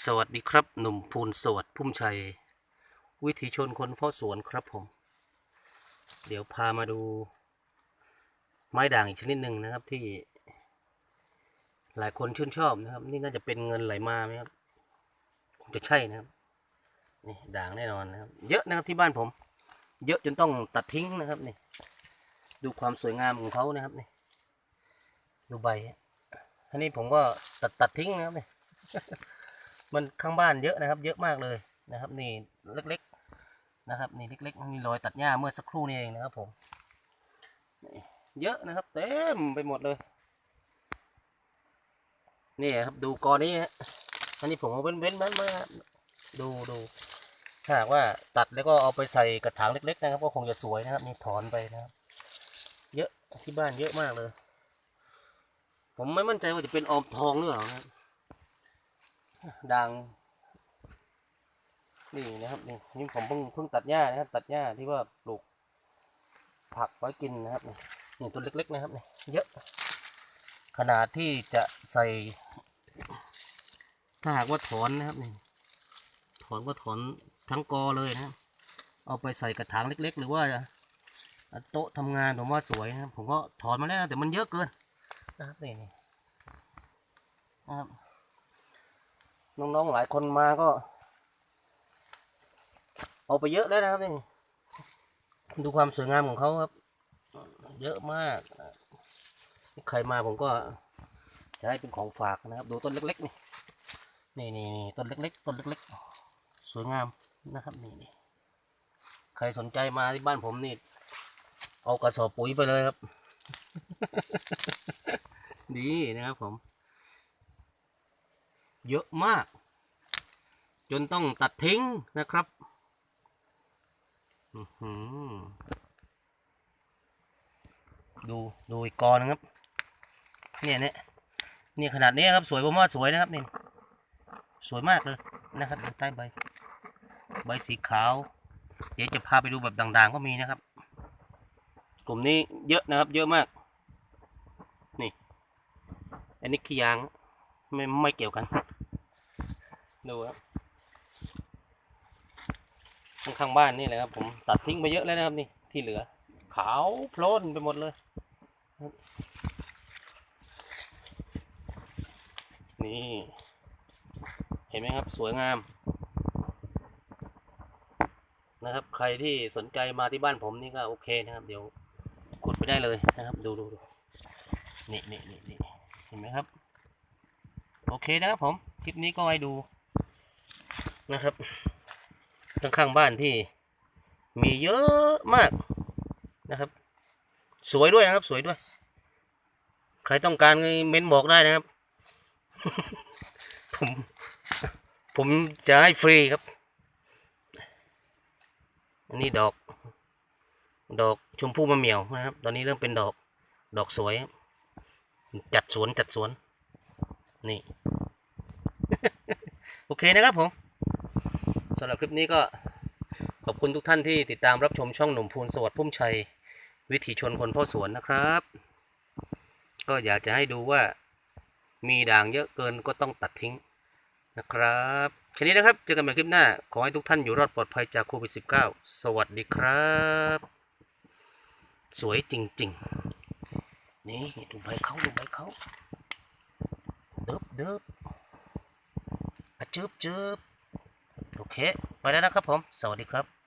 สวัสดีครับ หนุ่มพูนสวัสดิ์พุ่มชัย วิถีชนคนเฝ้าสวนครับผม เดี๋ยวพามาดู ไม้ด่างอีกชนิดหนึ่งนะครับที่ หลายคนชื่นชอบนะครับ นี่น่าจะเป็นเงินไหลมาไหมครับคงจะใช่นะครับนี่ด่างแน่นอนนะครับ เยอะนะครับที่บ้านผม เยอะจนต้องตัดทิ้งนะครับนี่ดูความสวยงามของเขานะครับนี่ดูใบอันนี้ผมก็ตัดตัดทิ้งนะครับนี่ มันข้างบ้านเยอะนะครับ เยอะมากเลยนะครับ นี่เล็กๆนะครับ นี่เล็กๆมีรอยตัดหญ้าเมื่อสักครู่นี้เองนะครับผมเยอะนะครับ เต็มไปหมดเลย นี่ครับดูกอนี้ฮะอันนี้ผมเอาเว้นเว้นๆมันมาดูดูหากว่าตัดแล้วก็เอาไปใส่กระถางเล็ก ๆ นะครับ ก็คงจะสวยนะครับนี่ถอนไปนะครับ เยอะที่บ้านเยอะมากเลย ผมไม่มั่นใจว่าจะเป็นออมทองหรือเปล่านะ ดังนี่นะครับนี่นี่ผมเพิ่งเพิ่งตัดหญ้านะครับ ตัดหญ้าที่ว่าปลูก ผักไว้กินนะครับนี่นี่ตัวเล็กๆนะครับนี่เยอะ ขนาดที่จะใส่ ถ้าหากว่าถอนนะครับนี่ถอนก็ถอนทั้งกอเลยนะเอาไปใส่กระถางเล็ก ๆ หรือว่าโต๊ะทำงานผมว่าสวยนะครับผมก็ถอนมาแล้วนะแต่มันเยอะเกินนะครับนี่นะครับ น้องๆหลายคนมาก็ เอาไปเยอะแล้วนะครับนี่ดูความสวยงามของเขาครับ เยอะมากใครมาผมก็จะให้เป็นของฝากนะครับ ดูต้นเล็ก ๆ นี่นี่นี่นี่ต้นเล็ก ๆ ต้นเล็ก ๆ สวยงามนะครับนี่นี่ใครสนใจมาที่บ้านผมนี่เอากระสอบปุ๋ยไปเลยครับ ดีนะครับผม เยอะมาก จนต้องตัดทิ้งนะครับอือหือดูดูอีกกอนึงครับ เนี่ยเนี่ยเนี่ยขนาดนี้ครับสวยผมว่าสวยนะครับนี่สวยมากเลยนะครับใต้ใบ ใบสีขาว เดี๋ยวจะพาไปดูแบบด่างๆก็มีนะครับ กลุ่มนี้เยอะนะครับ เยอะมาก นี่ อันนี้ขี้ยาง ไม่ไม่เกี่ยวกัน ดูครับข้างบ้านนี่แหละครับผมตัดทิ้งไปเยอะแล้วนะครับนี่ที่เหลือ ขาวโพลนไปหมดเลย นี่ เห็นไหมครับสวยงาม นะครับ ใครที่สนใจมาที่บ้านผมนี่ก็โอเคนะครับ เดี๋ยวขุดไปได้เลยนะครับ ดูดูดูนี่นี่นี่นี่เห็นไหมครับ โอเคนะครับผม คลิปนี้ก็ไว้ดูนะครับข้างๆบ้านที่มีเยอะมากนะครับ สวยด้วยนะครับ สวยด้วย ใครต้องการเม้นบอกได้นะครับ ผม ผมจะให้ฟรีครับ อันนี้ดอก ดอกชมพู่มะเหมี่ยวนะครับ ตอนนี้เริ่มเป็นดอก ดอกสวย จัดสวนจัดสวน นี่ โอเคนะครับผมสำหรับคลิปนี้ก็ขอบคุณทุกท่านที่ติดตามรับชมช่องหนุ่มพูนสวัสดิ์พุ่มชัย วิถีชนคนเฝ้าสวนนะครับ ก็อยากจะให้ดูว่ามีด่างเยอะเกินก็ต้องตัดทิ้งนะครับแค่นี้นะครับ เจอกันใหม่คลิปหน้า ขอให้ทุกท่านอยู่รอดปลอดภัยจากโควิด -19 สวัสดีครับ สวยจริง ๆ นี่ดูใบเขาดูใบเขาเดิบเดิบอ จืบจืบโอเค ไปแล้วนะครับผม สวัสดีครับ